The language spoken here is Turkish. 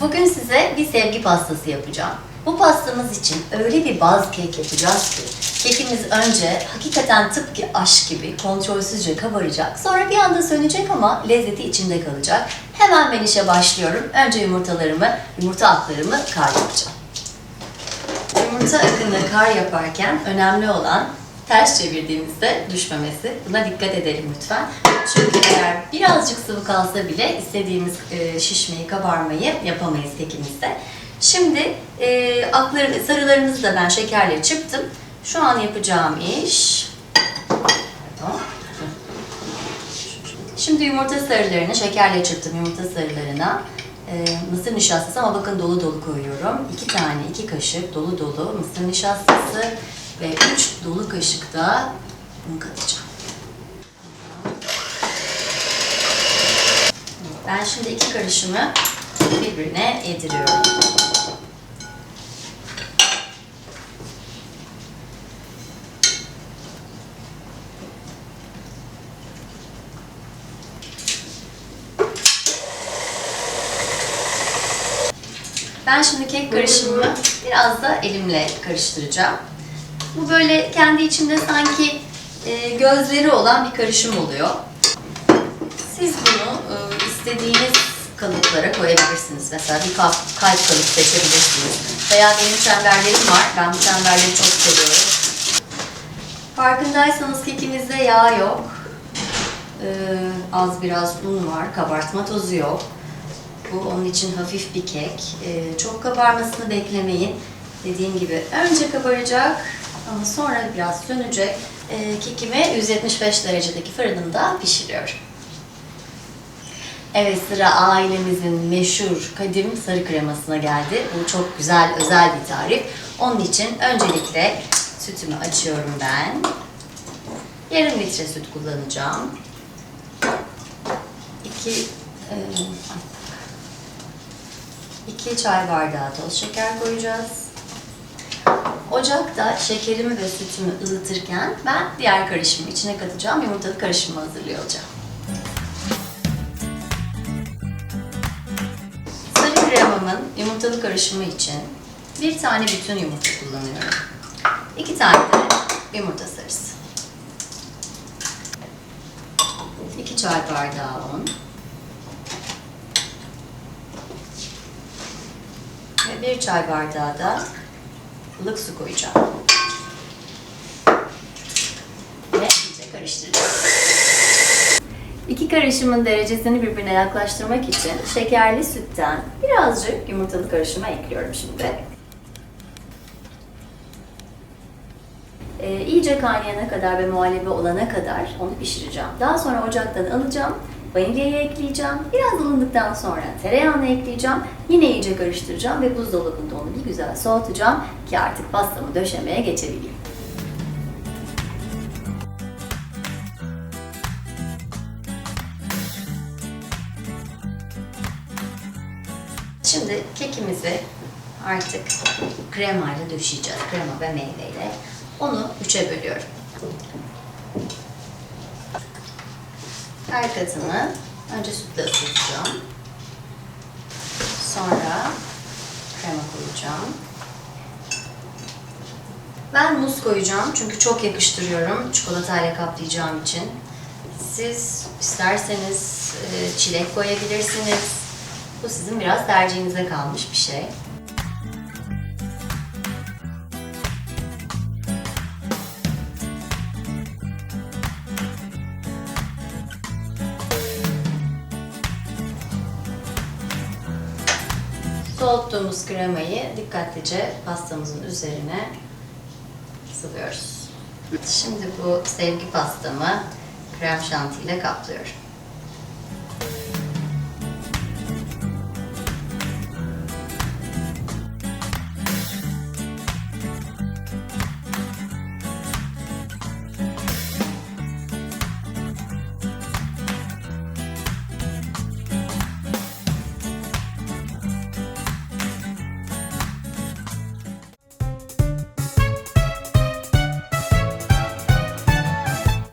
Bugün size bir sevgi pastası yapacağım. Bu pastamız için öyle bir baz kek yapacağız ki kekimiz önce hakikaten tıpkı aşk gibi kontrolsüzce kabaracak. Sonra bir anda sönecek ama lezzeti içinde kalacak. Hemen ben işe başlıyorum. Önce yumurtalarımı, yumurta aklarımı kar yapacağım. Yumurta akını kar yaparken önemli olan ters çevirdiğimizde düşmemesi. Buna dikkat edelim lütfen. Çünkü eğer birazcık sıvı kalsa bile istediğimiz e, şişmeyi, kabarmayı yapamayız kekimizde. Şimdi e, akları, sarılarımızı da ben şekerle çırptım. Şu an yapacağım iş... Şimdi yumurta sarılarını şekerle çırptım yumurta sarılarına. e, mısır nişastası ama bakın dolu dolu koyuyorum. İki tane, iki kaşık dolu dolu mısır nişastası ve üç dolu kaşık da un katacağım. Ben şimdi iki karışımı birbirine yediriyorum. Ben şimdi kek karışımımı biraz da elimle karıştıracağım. Bu böyle kendi içinde sanki e, gözleri olan bir karışım oluyor. Siz bunu e, istediğiniz kalıplara koyabilirsiniz. Mesela bir kalp, kalp kalıp seçebilirsiniz. Veya benim çemberlerim var. Ben bu çemberleri çok seviyorum. Farkındaysanız kekimizde yağ yok. Ee, az biraz un var. Kabartma tozu yok. Bu onun için hafif bir kek. Ee, çok kabarmasını beklemeyin. Dediğim gibi önce kabaracak ama sonra biraz sönecek. Ee, kekimi 175 derecedeki fırınımda pişiriyorum. Evet sıra ailemizin meşhur kadim sarı kremasına geldi. Bu çok güzel özel bir tarif. Onun için öncelikle sütümü açıyorum ben. Yarım litre süt kullanacağım. İki, e, iki çay bardağı toz şeker koyacağız. Ocakta şekerimi ve sütümü ılıtırken ben diğer karışımı içine katacağım. Yumurtalı karışımı hazırlıyor olacağım. Sarı kremamın yumurtalı karışımı için bir tane bütün yumurta kullanıyorum. İki tane de yumurta sarısı. İki çay bardağı un. Ve bir çay bardağı da ılık su koyacağım. Ve iyice karıştıracağım. İki karışımın derecesini birbirine yaklaştırmak için şekerli sütten birazcık yumurtalı karışıma ekliyorum şimdi. Ee, iyice kaynayana kadar ve muhallebi olana kadar onu pişireceğim. Daha sonra ocaktan alacağım, vanilyayı ekleyeceğim. Biraz ılındıktan sonra tereyağını ekleyeceğim. Yine iyice karıştıracağım ve buzdolabında onu bir güzel soğutacağım ki artık pastamı döşemeye geçebileyim. Şimdi kekimizi artık kremayla döşeyeceğiz. Krema ve meyveyle. Onu üçe bölüyorum. Her katını önce sütle ısıtacağım. Sonra krema koyacağım. Ben muz koyacağım çünkü çok yakıştırıyorum çikolatayla kaplayacağım için. Siz isterseniz e, çilek koyabilirsiniz. Bu sizin biraz tercihinize kalmış bir şey. Soğuttuğumuz kremayı dikkatlice pastamızın üzerine sıvıyoruz. Şimdi bu sevgi pastamı krem şanti ile kaplıyorum.